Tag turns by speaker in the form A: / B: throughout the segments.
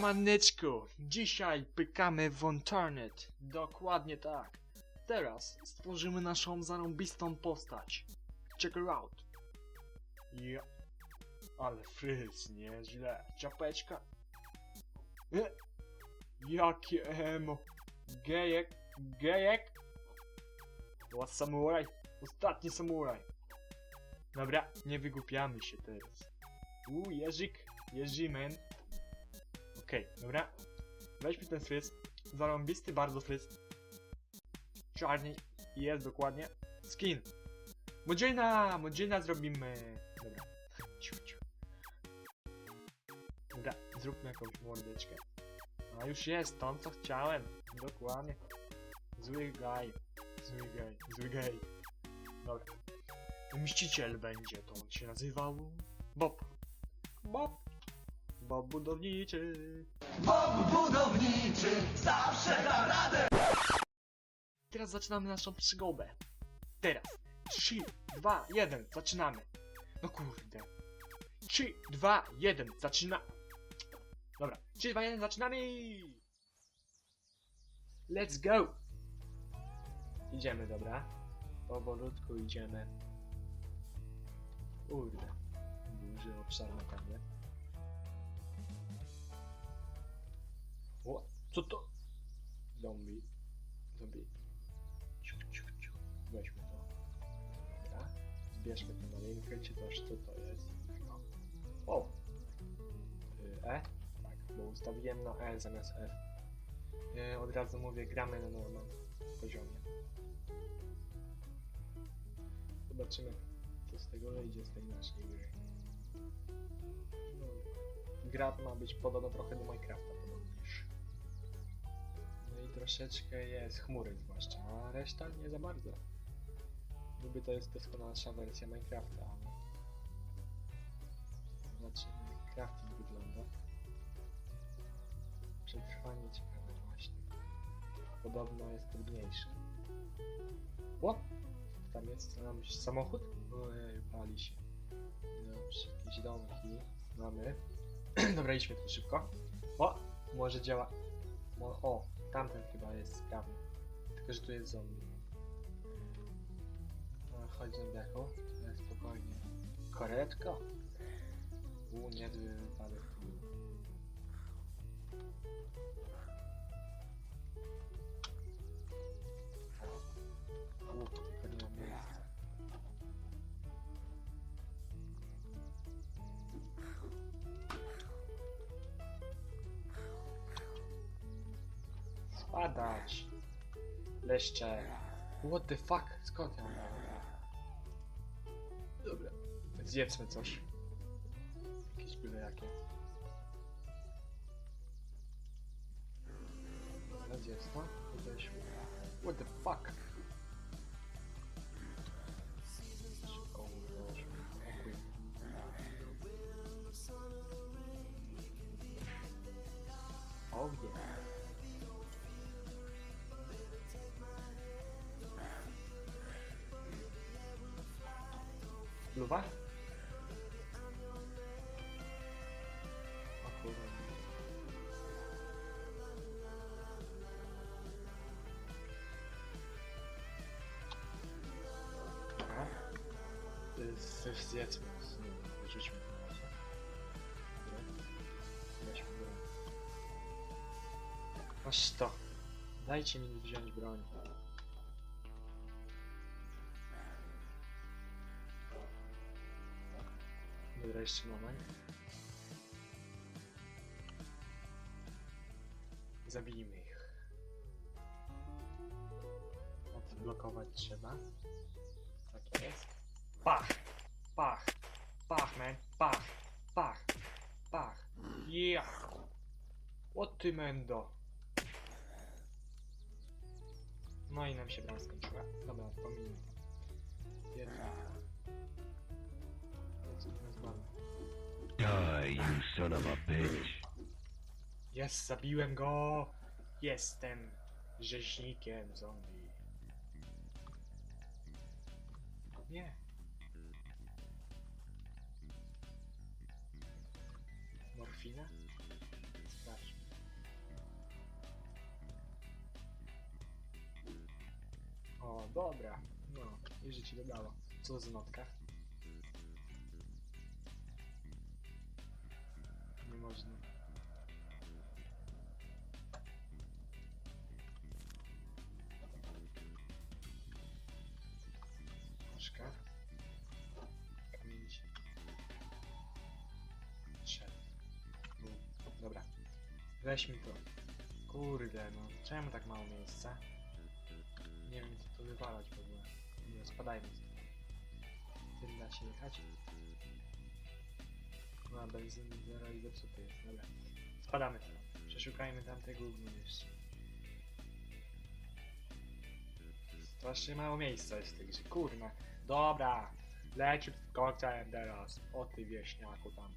A: Siemaneczko, dzisiaj pykamy w internet. Dokładnie tak. Teraz stworzymy naszą zarąbistą postać. Check her out. Ja. Ale fryz, nieźle. Czapeczka. E, jakie emo. Gejek, gejek. O, samuraj. Ostatni samuraj. Dobra, nie wygłupiamy się teraz. U, Jerzyk, Jerzymen. Okej, dobra. Weźmy ten fryz. Zarąbisty bardzo fryz. Czarny jest dokładnie. Skin. Modziena! Modziena zrobimy. Dobra. Ciu. Dobra, zróbmy jakąś mordeczkę. A już jest, to co chciałem. Dokładnie. Zły gaj. Zły gaj. Zły gaj. Dobra. Mściciel będzie, to on się nazywał Bob. Bob. Bob budowniczy.
B: Bob budowniczy zawsze da radę.
A: Teraz zaczynamy naszą przygodę. Teraz. 3, 2, 1, zaczynamy. No kurde. 3, 2, 1, zaczyna. Dobra. 3, 2, 1, zaczynamy. Let's go. Idziemy, dobra. Powolutku idziemy. Kurde. Duży obszar na pewno. O, co to? Zombie. Zombie. Ciu, ciu, ciu. Weźmy to. Dobra. Zbierzmy tę malinkę, czy też co to jest. No. O! E? Tak, bo ustawiłem na E zamiast F. Y, Od razu mówię, gramy na normalnym poziomie. Zobaczymy, co z tego wyjdzie z tej naszej gry. No, gra ma być podobna trochę do Minecrafta podobnież. Troszeczkę jest chmury zwłaszcza, a reszta nie za bardzo. Niby to jest doskonalsza wersja Minecrafta, ale... Zobaczymy jak crafting wygląda. Przetrwanie ciekawe właśnie. Podobno jest trudniejsze. O! Tam jest, nam samochód? Ojej, pali się. Dobrze, jakieś domki mamy. Dobra, idźmy tu szybko. O! Może działa. Mo o, tamten chyba jest sprawny. Tylko, że tu jest zombie. No, chodź zombiaku. Ale spokojnie. Koretka? U, niezły wypadek Spadać! Leszcze! What the fuck? Skąd ja mam? Dobra. Zjedzmy coś. Jakieś byle jakie. To. Weźmy. What the fuck? Oh yeah. Luwa? O kurwa. Dobra. Z- Zjedzmy, z- wyrzućmy to na razie. Weźmy broń. To. Dajcie mi wziąć broń. Dobra, jeszcze moment. Zabijmy ich. Odblokować trzeba. Tak jest. Pach! Pach! Pach, man! Pach! Pach! Pach! Yeah! O ty mendo! No i nam się broń skończyła. Dobra, pominę. Jedno.
C: Die, you son of a bitch.
A: Zabiłem go! Jestem rzeźnikiem zombie. Nie. Morfina? O, dobra. No, i życie dodało. Co za notka? Można. Troszkę. Kamienić. Trzeba. Dobra. Weźmy to. Kurde, no. Czemu tak mało miejsca? Nie wiem, co to wywalać w ogóle. Nie, spadajmy. Tym da się jechać? No, benzyny zero i zepsuty jest, dobra. Spadamy tam. Przeszukajmy tamte gówno jeszcze. Strasznie mało miejsca jest w tej grze, kurna. Dobra, leci koksem teraz. O ty wieśniaku tam.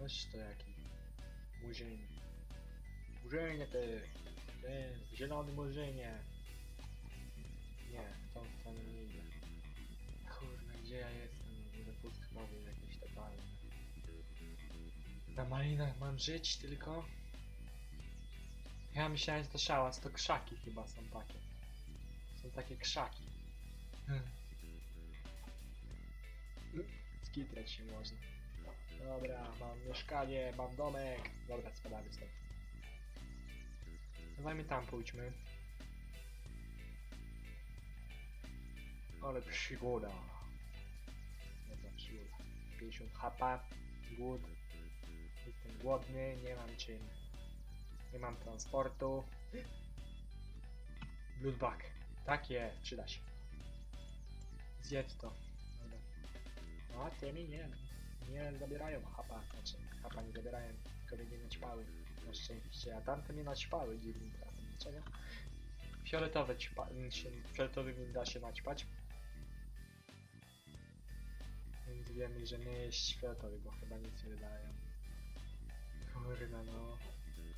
A: Weź to jaki. Murzyn. Murzynie ty. Ty, zielony murzynie. Nie, tą stronę nie idę. Kurna, gdzie ja jestem? Jakieś totalne. Na malinach mam żyć tylko? Ja myślałem, że to szałas, to krzaki chyba są takie. Są takie krzaki. Hmm. Skitrać się można. Dobra, mam mieszkanie, mam domek. Dobra, spadamy stąd. Dawajmy tam pójdźmy. Ale przygoda. Za przygoda. 50 HP, głód. Jestem głodny, nie mam czym. Nie mam transportu. Bloodbag. Tak jest, przyda się. Zjedz to. Dobra. No, a tymi nie. Nie zabierają hapa. Znaczy, hapa nie zabierają, tylko mnie nie naćpały. Na szczęście. A tamte mnie naćpały dziwnym trafem. Dlaczego? Fioletowe ćpa... się, da się naćpać. Więc wiemy, że nie jest fioletowy, bo chyba nic nie wydają. Kurde no.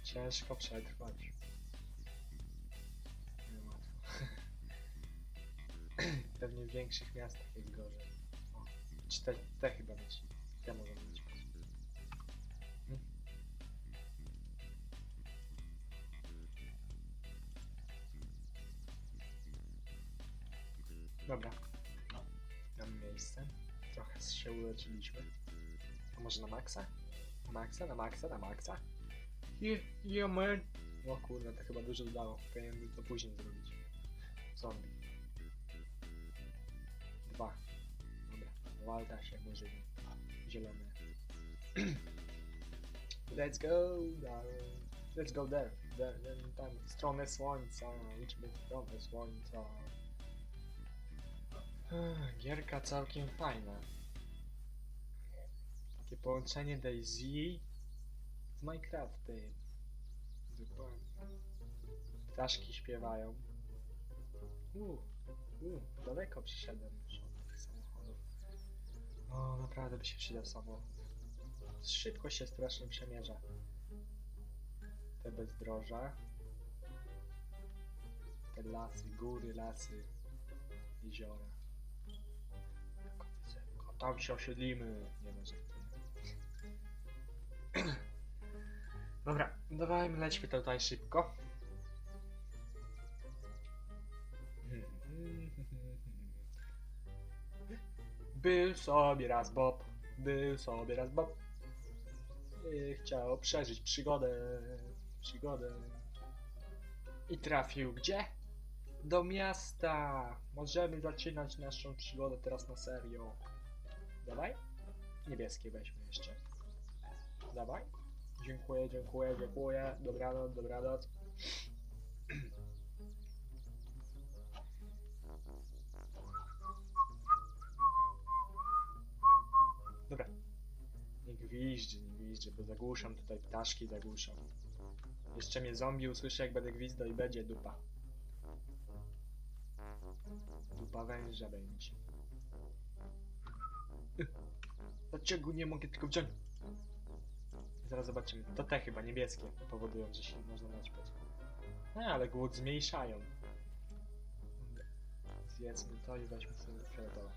A: Ciężko przetrwać. Nie łatwo. Pewnie w większych miastach jest gorzej. O, czy te, te chyba mieć. Te mogą mieć. Hmm? Dobra. Mam miejsce. Trochę się uleczyliśmy. A może na maksa? Na maksa, na maksa, na maksa? Je, je, man. O kurde, to chyba dużo dodało. Powinienem to później zrobić. Zombie. Dwa. Dobra. Walda się może. Zielone. Let's go there. Let's go there. there, there tam w stronę słońca. Idźmy w stronę słońca. Gierka całkiem fajna. Takie połączenie Daisy z Minecraftem. Dokładnie. Ptaszki śpiewają. Uuu, uu, daleko przyszedłem już od tych samochodów. O, naprawdę by się przydał samochód. Szybko się strasznie przemierza. Te bezdroża. Te lasy, góry, lasy, jeziora. Tam się osiedlimy. Nie może. Dobra, dawajmy, lećmy tutaj szybko. Był sobie raz Bob, był sobie raz Bob. I chciał przeżyć przygodę, przygodę. I trafił gdzie? Do miasta. Możemy zaczynać naszą przygodę teraz na serio. Dawaj. Niebieskie weźmy jeszcze. Dawaj. Dziękuję, dziękuję, dziękuję. Dobranoc, dobranoc. Dobra. Nie gwizdź, nie gwizdź, bo zagłuszam tutaj ptaszki, zagłuszam. Jeszcze mnie zombie usłyszy, jak będę gwizdał i będzie dupa. Dupa węża będzie. Dlaczego nie mogę tylko wziąć? Zaraz zobaczymy. To te chyba niebieskie powodują, że się można naćpać. No ale głód zmniejszają. Zjedzmy to i weźmy sobie fioletowe.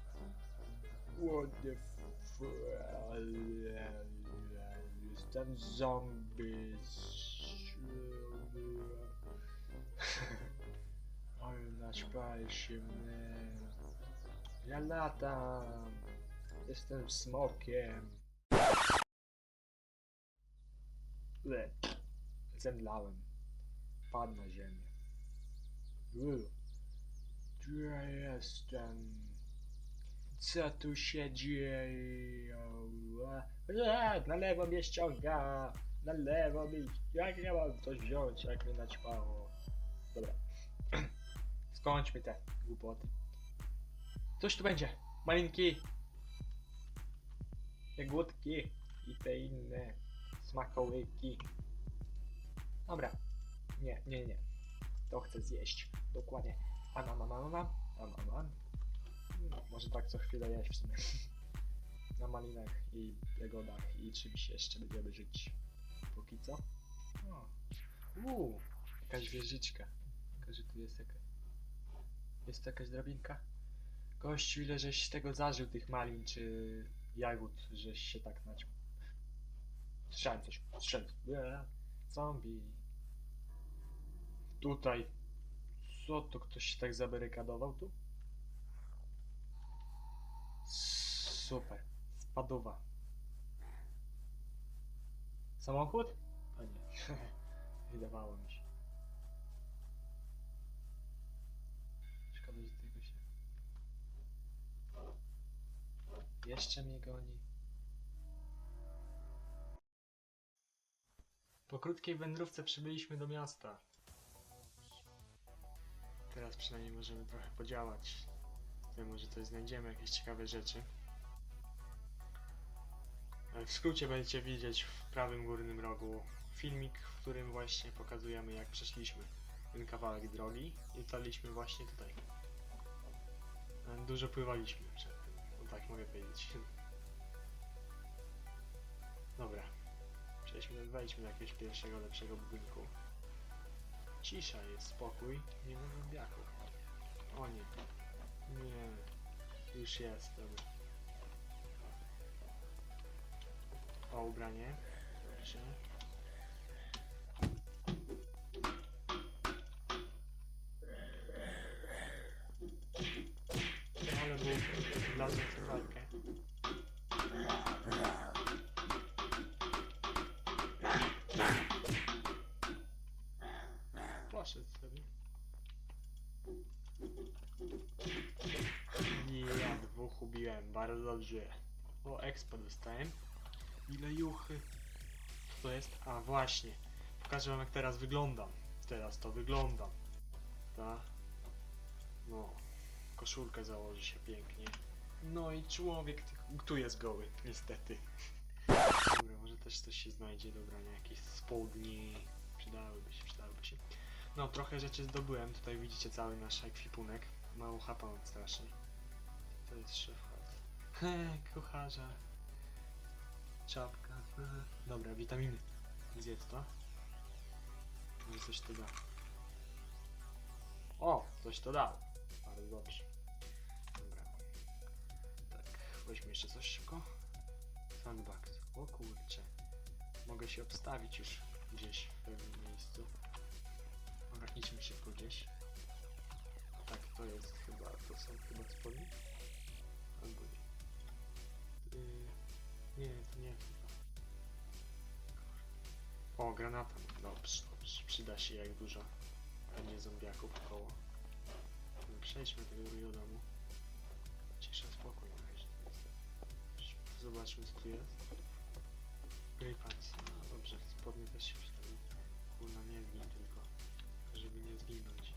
A: F... Jestem zombie. Ale nas ćpaj się mnie. Ja latam. Jestem smokiem. Le. Zemdlałem. Padł na ziemię. Ja jestem. Co tu się dzieje? Na lewo mnie ściąga. Na lewo mi. Jak ja mam coś wziąć, jak mnie naćpało? Dobra. Skończmy te głupoty. Coś tu będzie. Malinki. Jagódki i te inne smakołyki. Dobra. Nie, nie, nie. To chcę zjeść. Dokładnie. Anam, anam. No, może tak co chwilę jeść w sumie. Na malinach i jagodach i czymś jeszcze będziemy żyć. Póki co. Uuu, jakaś wieżyczka. Tylko, że tu jest jakaś... Jest tu jakaś drabinka? Gościu, ile żeś tego zażył, tych malin czy jagód, żeś się tak naciął. Słyszałem coś. Słyszałem. Eee, Zombie. Tutaj. Co to? Ktoś się tak zabarykadował tu? Super. Spadowa. Samochód? A nie. Wydawało mi się. Szkoda, że tego się... Jeszcze mnie goni. Po krótkiej wędrówce przybyliśmy do miasta. Teraz przynajmniej możemy trochę podziałać. Tutaj może coś znajdziemy, jakieś ciekawe rzeczy. W skrócie będziecie widzieć w prawym górnym rogu filmik, w którym właśnie pokazujemy jak przeszliśmy ten kawałek drogi i dotarliśmy właśnie tutaj. Dużo pływaliśmy przed tym, tak mogę powiedzieć. Dobra. Przejdźmy, wejdźmy do jakiegoś pierwszego, lepszego budynku. Cisza jest, spokój, nie ma zombiaków. O nie. Nie. Już jest, dobra. O, ubranie. Dobrze. Ale był tę walkę. Poszedł sobie. Ja dwóch ubiłem, bardzo dobrze. O, expo dostałem. Ile juchy. Co to jest? A właśnie. Pokażę wam jak teraz wyglądam. Teraz to wyglądam. Ta. No. Koszulkę założy się pięknie. No i człowiek tu jest goły, niestety. Dobra, może też coś się znajdzie do ubrania, jakieś spodnie. Przydałyby się, przydałyby się. No, trochę rzeczy zdobyłem. Tutaj widzicie cały nasz ekwipunek. Mało chapa mam strasznie. To jest szef. He, kucharza. Czapka. Dobra, witaminy. Zjedz to. Może coś to da. O, coś to dało. Bardzo dobrze. Dobra. Tak, weźmy jeszcze coś szybko. Sandbox. O kurcze. Mogę się obstawić już gdzieś w pewnym miejscu. Dobra, idźmy szybko gdzieś. Tak, to jest chyba, to są chyba spodnie? Albo nie. Yy, nie, to nie chyba. O, granata. Dobrze. Przyda się jak dużo będzie zombiaków koło. Przejdźmy tego drugiego domu. Cisza, spokój. Zobaczmy co tu jest. Grey pants. No dobrze, spodnie też się przydały. Kurna, nie zgin tylko. Żeby nie zginąć.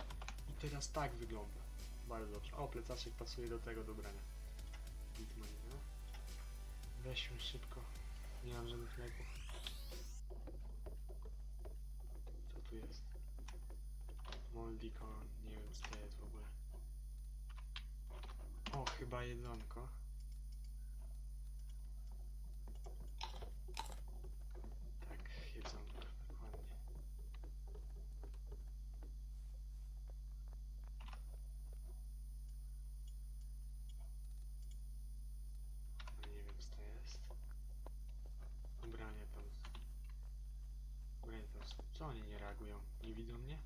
A: I teraz tak wygląda. Bardzo dobrze. O, plecaczek pasuje do tego dobrania. Bitman, no. Weźmy szybko. Nie mam żadnych leków. Co tu jest? Moldicon, nie wiem co to jest w ogóle. O, chyba jedzonko. Co oni nie reagują? Nie widzą mnie?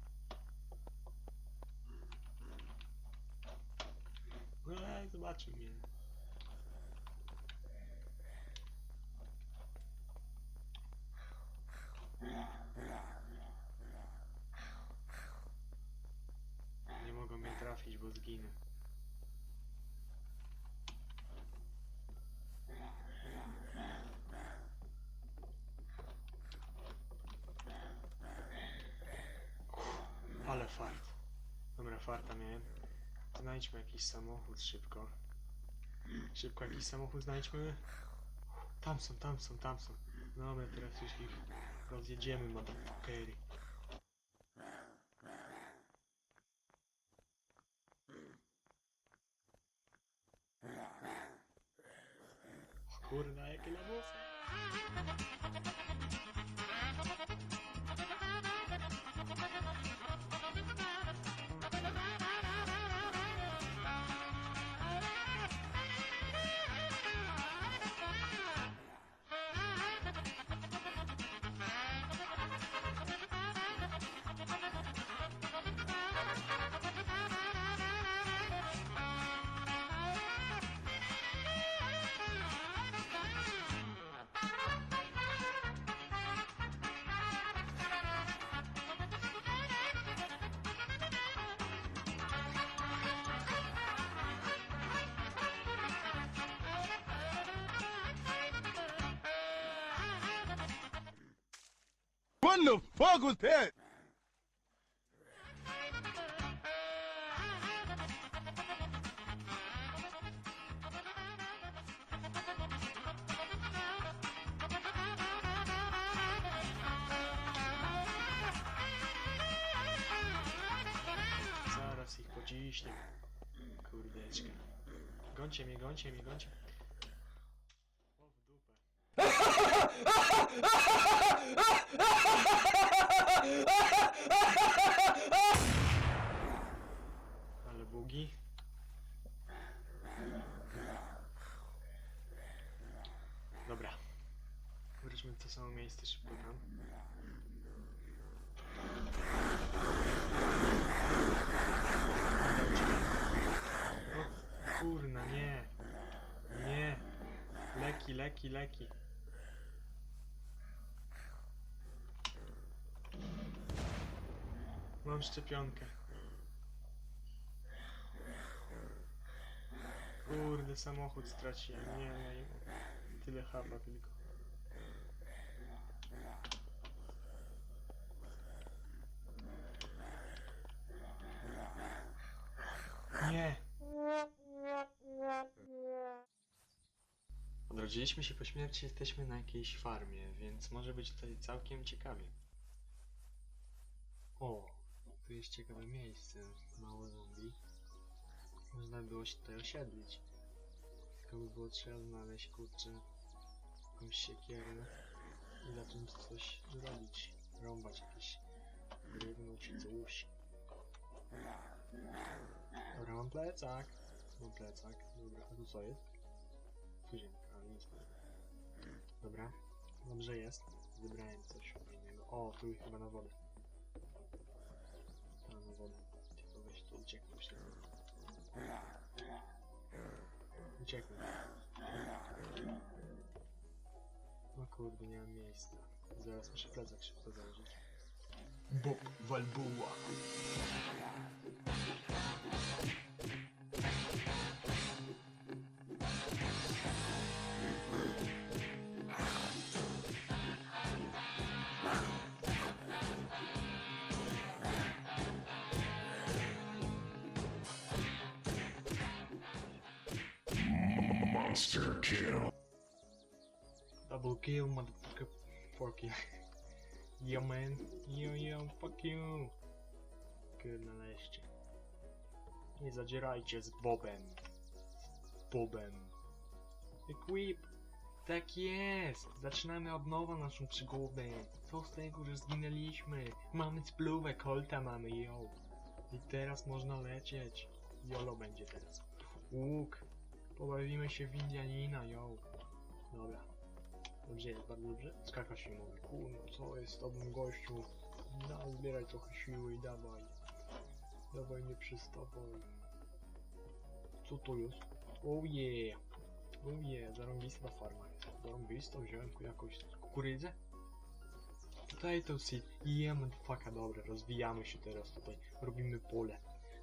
A: Eee, zobaczył mnie. Znajdźmy jakiś samochód szybko. Szybko jakiś samochód znajdźmy. Tam są, tam są, tam są. Dobra, teraz wszystkich rozjedziemy, motherfuckery. زارا سیخ پاچیش نه کورده گانچه می گانچه می گانچه Ale bugi. Dobra. Wróćmy to samo miejsce szybko tam. O kurna, nie. Nie. Leki, leki, leki. Mam szczepionkę. Kurde, samochód straciłem. Nie, nie, nie. Tyle chapa tylko. Nie. Odrodziliśmy się po śmierci, jesteśmy na jakiejś farmie, więc może być tutaj całkiem ciekawie. O, tu jest ciekawe miejsce, małe zombie. Można było się tutaj osiedlić. Tylko by było trzeba znaleźć, kurczę, jakąś siekierę i zacząć coś zrobić. Rąbać jakieś drewno czy coś. Dobra, mam plecak. Mam plecak. Dobra, a tu co jest? Tuzienka, ale nic. Dobra, dobrze jest. Wybrałem coś fajnego. O, tu chyba na wodę. Ucieknę myślę. Ucieknę. O kurde, nie mam miejsca. Zaraz muszę plecak szybko założyć. Bob Walbuła.
C: Kill,
A: motherfucker. Fuck you. Yo, man. Yo, yo, fuck you. Kurde, leście. Nie zadzierajcie z Bobem. Z Bobem. Equip. Tak jest. Zaczynamy od nowa naszą przygodę. Co z tego, że zginęliśmy? Mamy spluwę, kolta mamy, yo. I teraz można lecieć. Jolo będzie teraz. Łuk. Pobawimy się w Indianina, yo. Dobra. Jest, bardzo dobrze. Skakać się mówi. Kurno, co jest z tobą gościu? No, zbieraj trochę siły i dawaj. Dawaj, nie przystawaj. Co to jest? Oh yeah. Oh yeah, zarąbista farma jest. Zarąbista, wziąłem jakąś kukurydzę. Tutaj to seed. Jemy faka, dobra, rozwijamy się teraz tutaj. Robimy pole.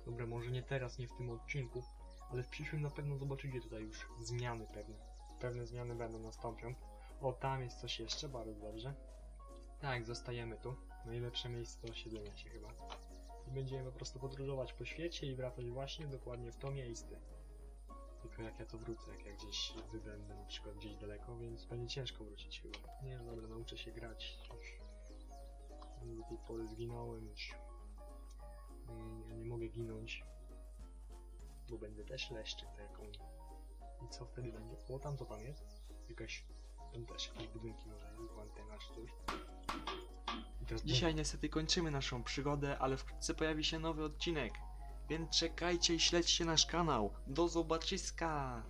A: Dobra, może nie teraz, nie w tym odcinku, ale w przyszłym na pewno zobaczycie tutaj już zmiany pewne. Pewne zmiany będą nastąpią. O, tam jest coś jeszcze, bardzo dobrze. Tak, zostajemy tu. Najlepsze miejsce do osiedlenia się chyba. I będziemy po prostu podróżować po świecie i wracać właśnie dokładnie w to miejsce. Tylko jak ja to wrócę, jak ja gdzieś wybędę na przykład gdzieś daleko, więc będzie ciężko wrócić chyba. Nie, no dobra, nauczę się grać. Do tej pory zginąłem już. Nie, ja nie mogę ginąć. Bo będę też leszczem taką. I co wtedy będzie? O, tam co tam jest? Jakaś... Jakieś budynki może jest, antena
D: Dzisiaj niestety kończymy naszą przygodę, ale wkrótce pojawi się nowy odcinek. Więc czekajcie i śledźcie nasz kanał. Do zobaczyska!